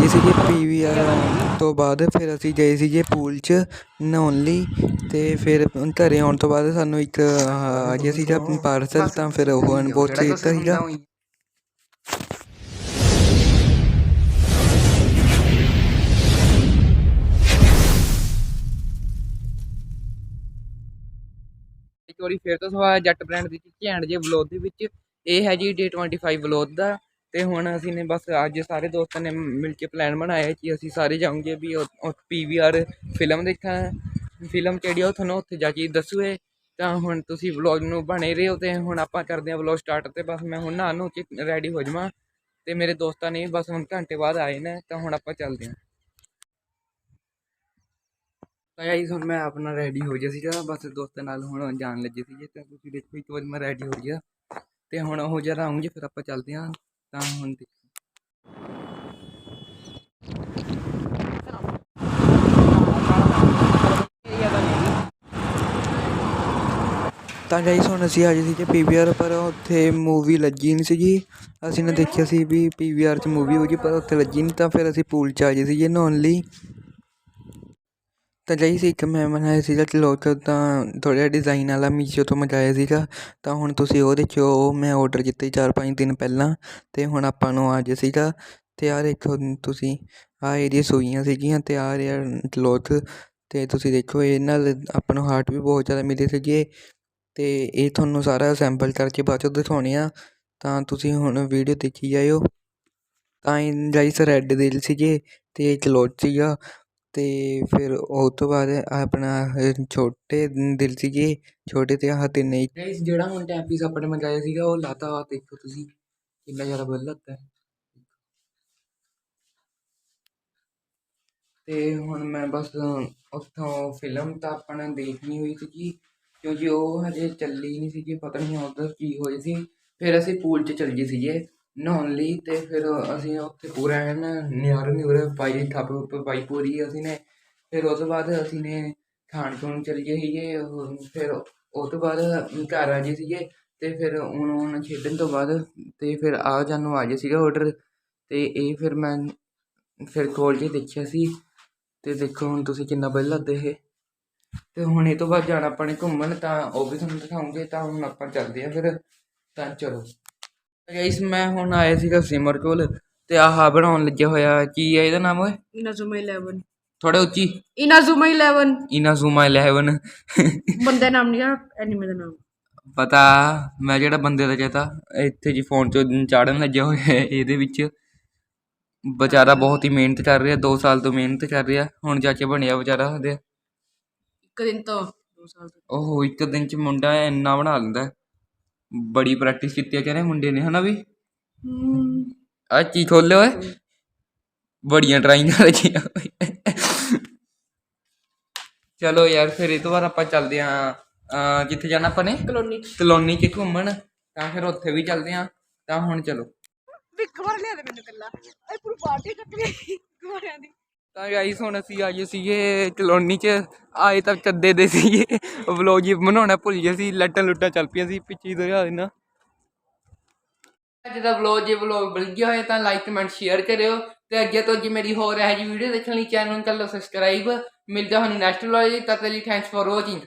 ਗਏ ਸੀਗੇ ਪੀਵੀਆਰ ਤੋਂ ਬਾਅਦ, ਫਿਰ ਅਸੀਂ ਗਏ ਸੀਗੇ ਪੂਲ 'ਚ ਨਹਾਉਣ ਲਈ ਅਤੇ ਫਿਰ ਘਰੇ ਆਉਣ ਤੋਂ ਬਾਅਦ ਸਾਨੂੰ ਇੱਕ ਆ ਗਿਆ ਸੀਗਾ ਪਾਰਸਲ, ਤਾਂ ਫਿਰ ਉਹ ਅਨਬੋਕਸ ਕੀਤਾ ਸੀਗਾ। ਇੱਕ ਵਾਰੀ ਫਿਰ ਤੋਂ ਸਵਾਗਤ ਜੱਟ ਬ੍ਰਾਂਡ ਦੀ ਘੈਂਟ ਜੇ ਵਲੌਗ ਦੇ ਵਿੱਚ, ਇਹ ਹੈ ਜੀ ਡੇ 25 ਵਲੌਗ ਦਾ। ਤੇ ਹੁਣ ਅਸੀਂ ਨੇ ਬਸ ਅੱਜ ਸਾਰੇ ਦੋਸਤਾਂ ਨੇ ਮਿਲ ਕੇ ਪਲਾਨ ਬਣਾਇਆ ਕਿ ਅਸੀਂ ਸਾਰੇ ਜਾਵਾਂਗੇ ਵੀ ਪੀਵੀਆਰ ਫਿਲਮ ਦੇਖਣ। ਫਿਲਮ ਕਿਹੜੀ ਆ, ਉਹ ਤੁਹਾਨੂੰ ਉੱਥੇ ਜਾ ਕੇ ਦੱਸੂਏ। ਤਾਂ ਹੁਣ ਤੁਸੀਂ ਵਲੌਗ ਨੂੰ ਬਣੇ ਰਹੋ ਤੇ ਹੁਣ ਆਪਾਂ ਕਰਦੇ ਹਾਂ ਵਲੌਗ ਸਟਾਰਟ ਤੇ ਬਸ ਮੈਂ ਹੁਣ ਨਾ ਨੂੰ ਕੇ ਰੈਡੀ ਹੋ ਜਾਵਾਂ। ਤੇ ਮੇਰੇ ਦੋਸਤਾਂ ਨੇ ਬਸ ਹੁਣ ਘੰਟੇ ਬਾਅਦ ਆਏ ਨੇ, ਤਾਂ ਹੁਣ ਆਪਾਂ ਚੱਲਦੇ ਹਾਂ। ਤਾਂ ਗਾਈਸ ਹੁਣ ਮੈਂ ਆਪਣਾ ਰੈਡੀ ਹੋ ਗਿਆ ਸੀਗਾ, ਬਸ ਦੋਸਤਾਂ ਨਾਲ ਹੁਣ ਜਾਣ ਲੱਗੇ ਸੀਗੇ, ਤਾਂ ਤੁਸੀਂ ਦੇਖੋ ਇੱਕ ਵਾਰੀ ਮੈਂ ਰੈਡੀ ਹੋ ਗਿਆ। ਤੇ ਹੁਣ ਉਹ ਜਰਾ ਆਉਂਗੇ, ਫਿਰ ਆਪਾਂ ਚੱਲਦੇ ਹਾਂ। ਤਾਂ ਹੁਣ ਦੇਖੋ। ਤਾਂ ਗਾਈਸ ਹੁਣ ਅਸੀਂ ਆ ਗਏ ਸੀਗੇ ਪੀਵੀਆਰ ਪਰ ਉੱਥੇ ਮੂਵੀ ਲੱਗੀ ਨਹੀਂ ਸੀਗੀ। ਅਸੀਂ ਨੇ ਦੇਖਿਆ ਸੀ ਵੀ ਪੀਵੀਆਰ 'ਚ ਮੂਵੀ ਹੋ ਗਈ ਪਰ ਉੱਥੇ ਲੱਗੀ ਨਹੀਂ ਤਾਂ ਫਿਰ ਅਸੀਂ ਪੂਲ 'ਚ ਆ ਗਏ ਸੀਗੇ ਨਹਾਉਣ ਲਈ। ਤਾਂ ਗਾਈਸ ਇੱਕ ਮੈਂ ਬਣਾਇਆ ਸੀਗਾ ਲੋਕ ਤਾਂ ਥੋੜ੍ਹਾ ਡਿਜ਼ਾਈਨ ਵਾਲਾ ਮੀਸ਼ੋ ਤੋਂ ਮੰਗਵਾਇਆ ਸੀਗਾ। ਤਾਂ ਹੁਣ ਤੁਸੀਂ ਉਹ ਦੇਖਿਓ ਉਹ ਮੈਂ ਔਡਰ ਕੀਤਾ ਸੀ ਚਾਰ ਪੰਜ ਦਿਨ ਪਹਿਲਾਂ ਅਤੇ ਹੁਣ ਆਪਾਂ ਨੂੰ ਆ ਗਿਆ ਸੀਗਾ। ਅਤੇ ਆਹ ਦੇਖੋ ਤੁਸੀਂ, ਆਹ ਇਹਦੀਆਂ ਸੂਈਆਂ ਸੀਗੀਆਂ ਅਤੇ ਆਹ ਰਿਹਾ ਕਲੋਥ ਅਤੇ ਤੁਸੀਂ ਦੇਖੋ ਇਹ ਨਾਲ ਆਪਾਂ ਨੂੰ ਹਾਰਟ ਵੀ ਬਹੁਤ ਜ਼ਿਆਦਾ ਮਿਲੇ ਸੀਗੇ। ਅਤੇ ਇਹ ਤੁਹਾਨੂੰ ਸਾਰਾ ਸੈਂਪਲ ਕਰਕੇ ਬਾਅਦ 'ਚੋਂ ਦਿਖਾਉਣੇ ਆ। ਤਾਂ ਤੁਸੀਂ ਹੁਣ ਵੀਡੀਓ ਦੇਖੀ ਜਾਇਓ। ਤਾਂ ਇਹ ਗਾਈਸ ਰੈੱਡ ਦਿਲ ਸੀਗੇ ਅਤੇ ਕਲੋਥ ਸੀਗਾ। ਅਤੇ ਫਿਰ ਉਹ ਤੋਂ ਬਾਅਦ ਆਪਣਾ ਛੋਟੇ ਦਿਲ ਸੀਗੇ, ਛੋਟੇ ਤੇ ਆਹ ਤਿੰਨ ਹੀ ਗਾਈਸ ਜਿਹੜਾ ਹੁਣ ਟਾਈਮ ਪੀਸ ਆਪਣੇ ਮੰਗਾਇਆ ਸੀਗਾ, ਉਹ ਲਾਤਾ ਵਾ ਦੇਖੋ ਤੁਸੀਂ, ਕਿੰਨਾ ਜ਼ਿਆਦਾ ਵਧੀਆ ਲੱਗਦਾ ਹੈ ਤੇ ਹੁਣ ਮੈਂ ਬਸ ਉੱਥੋਂ ਫਿਲਮ ਤਾਂ ਆਪਾਂ ਨੇ ਦੇਖਣੀ ਹੋਈ ਸੀਗੀ, ਕਿਉਂਕਿ ਉਹ ਹਜੇ ਚੱਲੀ ਨਹੀਂ ਸੀਗੀ, ਪਤਾ ਨਹੀਂ ਉਧਰ ਕੀ ਹੋਈ ਸੀ। ਫਿਰ ਅਸੀਂ ਪੂਲ 'ਚ ਚੱਲ ਗਏ ਸੀਗੇ। ਨਹਾਉਣ ਲਈ ਅਤੇ ਫਿਰ ਅਸੀਂ ਉੱਥੇ ਪੂਰਾ ਐਨ ਨਿਆਰ ਨਿਉਰ ਪਾਈ ਥੱਪ ਉੱਪ ਪਾਈ ਪੂਰੀ ਅਸੀਂ ਨੇ। ਫਿਰ ਉਹ ਤੋਂ ਬਾਅਦ ਅਸੀਂ ਨੇ ਖਾਣ ਪੀਣ ਚੱਲ ਗਏ ਸੀਗੇ, ਉਹ ਫਿਰ ਉਹ ਤੋਂ ਬਾਅਦ ਘਰ ਆ ਗਏ ਸੀਗੇ ਅਤੇ ਫਿਰ ਹੁਣ ਹੁਣ ਖੇਡਣ ਤੋਂ ਬਾਅਦ ਅਤੇ ਫਿਰ ਆ ਜਾਨੂੰ ਆ ਗਿਆ ਸੀਗਾ ਆਰਡਰ ਅਤੇ ਇਹ ਫਿਰ ਮੈਂ ਫਿਰ ਖੋਲ ਕੇ ਦੇਖਿਆ ਸੀ ਅਤੇ ਦੇਖੋ ਹੁਣ ਤੁਸੀਂ ਕਿੰਨਾ ਵਧੀਆ ਲੱਗਦਾ ਇਹ। ਅਤੇ ਹੁਣ ਇਹ ਤੋਂ ਬਾਅਦ ਜਾਣਾ ਆਪਾਂ ਨੇ ਘੁੰਮਣ ਤਾਂ ਉਹ ਵੀ ਤੁਹਾਨੂੰ ਦਿਖਾਉਂਗੇ, ਤਾਂ ਹੁਣ ਆਪਾਂ ਚੱਲਦੇ ਆ ਫਿਰ। ਤਾਂ ਚਲੋ। ਗਾਇਸ ਮੈਂ ਹੁਣ ਆਇਆ ਸੀਗਾ ਸਿਮਰ ਕੋਲ ਤੇ ਆਹ ਬਣਾਉਣ ਲੱਗਿਆ ਹੋਇਆ ਕੀ ਹੈ ਇਹਦਾ ਨਾਮ ਓਏ? ਇਨਾਜ਼ੂਮਾ 11 ਥੋੜਾ ਉੱਚੀ। ਇਨਾਜ਼ੂਮਾ 11 ਇਨਾਜ਼ੂਮਾ 11 ਬੰਦੇ ਨਾਮ ਨਹੀਂ ਆ ਐਨੀਮੇ ਦਾ ਨਾਮ। ਪਤਾ ਮੈਂ ਜਿਹੜਾ ਬੰਦੇ ਦਾ ਕਹਤਾ ਇੱਥੇ ਜੀ ਫੋਨ 'ਚੋਂ ਚਾੜਨ ਲੱਗਿਆ ਹੋਇਆ ਹੈ ਇਹਦੇ ਵਿੱਚ। ਵਿਚਾਰਾ ਬਹੁਤ ਹੀ ਮਿਹਨਤ ਕਰ ਰਿਹਾ 2 ਸਾਲ ਤੋਂ ਮਿਹਨਤ ਕਰ ਰਿਹਾ ਹੁਣ ਜਾ ਕੇ ਬਣਿਆ ਵਿਚਾਰਾ ਉਹਦੇ। ਇੱਕ ਦਿਨ ਤੋਂ 2 ਸਾਲ ਤੋਂ। ਉਹ ਇੱਕ ਦਿਨ 'ਚ ਮੁੰਡਾ ਇੰਨਾ ਬਣਾ ਲੈਂਦਾ। ਬੜੀ ਪ੍ਰੈਕਟਿਸ ਕੀਤੀ ਹੈ ਕਹਿੰਦੇ ਮੁੰਡੇ ਨੇ ਹਨਾ ਵੀ? ਆ ਕੀ ਖੋਲੇ ਓਏ। ਬੜੀਆਂ ਡਰਾਇੰਗਾਂ ਲੱਗੀਆਂ। ਚਲੋ ਯਾਰ ਫਿਰ ਇਹ ਤੋਂ ਬਾਅਦ ਆਪਾਂ ਚੱਲਦੇ ਆਂ ਜਿੱਥੇ ਜਾਣਾ ਆਪਾਂ ਨੇ? ਕਲੋਨੀ ਕਲੋਨੀ 'ਚ ਘੁੰਮਣ ਤਾਂ ਫਿਰ ਉੱਥੇ ਵੀ ਚੱਲਦੇ ਆਂ। ਤਾਂ ਹੁਣ ਚਲੋ। ਵਿਕ ਵਾਰ ਲਿਆ ਦੇ ਮੈਨੂੰ ਕੱਲਾ ਇਹ ਪੂਰੀ ਪਾਰਟੀ ਲਈ। ਦੀ ਤਾਂ ਗਾਈਸ ਹੁਣ ਅਸੀਂ ਆਏ ਸੀਗੇ ਕਲੋਨੀ 'ਚ। ਆਏ ਤਾਂ ਚੱਦੇ ਦੇ ਸੀਗੇ। ਵਲੋਗ ਜੀ ਬਣਾਉਣਾ ਭੁੱਲ ਗਏ ਸੀ। ਲੱਟਾਂ ਲੁੱਟਾਂ ਚੱਲ ਪਈਆਂ ਸੀ ਪਿੱਛੇ ਤੋਂ ਆ ਦੇਣਾ ਅੱਜ ਦਾ ਵਲੋਗ ਜੇ ਵਲੋਗ ਬਣ ਗਿਆ ਹੋਇਆ ਤਾਂ ਲਾਈਕ ਕਮੈਂਟ ਸ਼ੇਅਰ ਕਰਿਓ। ਤੇ ਅੱਗੇ ਤੋਂ ਜੀ ਮੇਰੀ ਹੋਰ ਇਹ ਜੀ ਵੀਡੀਓ ਦੇਖਣ ਲਈ ਚੈਨਲ ਨੂੰ ਕਰ ਲਓ ਸਬਸਕ੍ਰਾਈਬ ਮਿਲਦਾ ਹੁਣ ਨੈਕਸਟ ਵਲੋਗ ਜੀ ਤਦ ਲਈ ਥੈਂਕਸ ਫॉर ਵਾਚਿੰਗ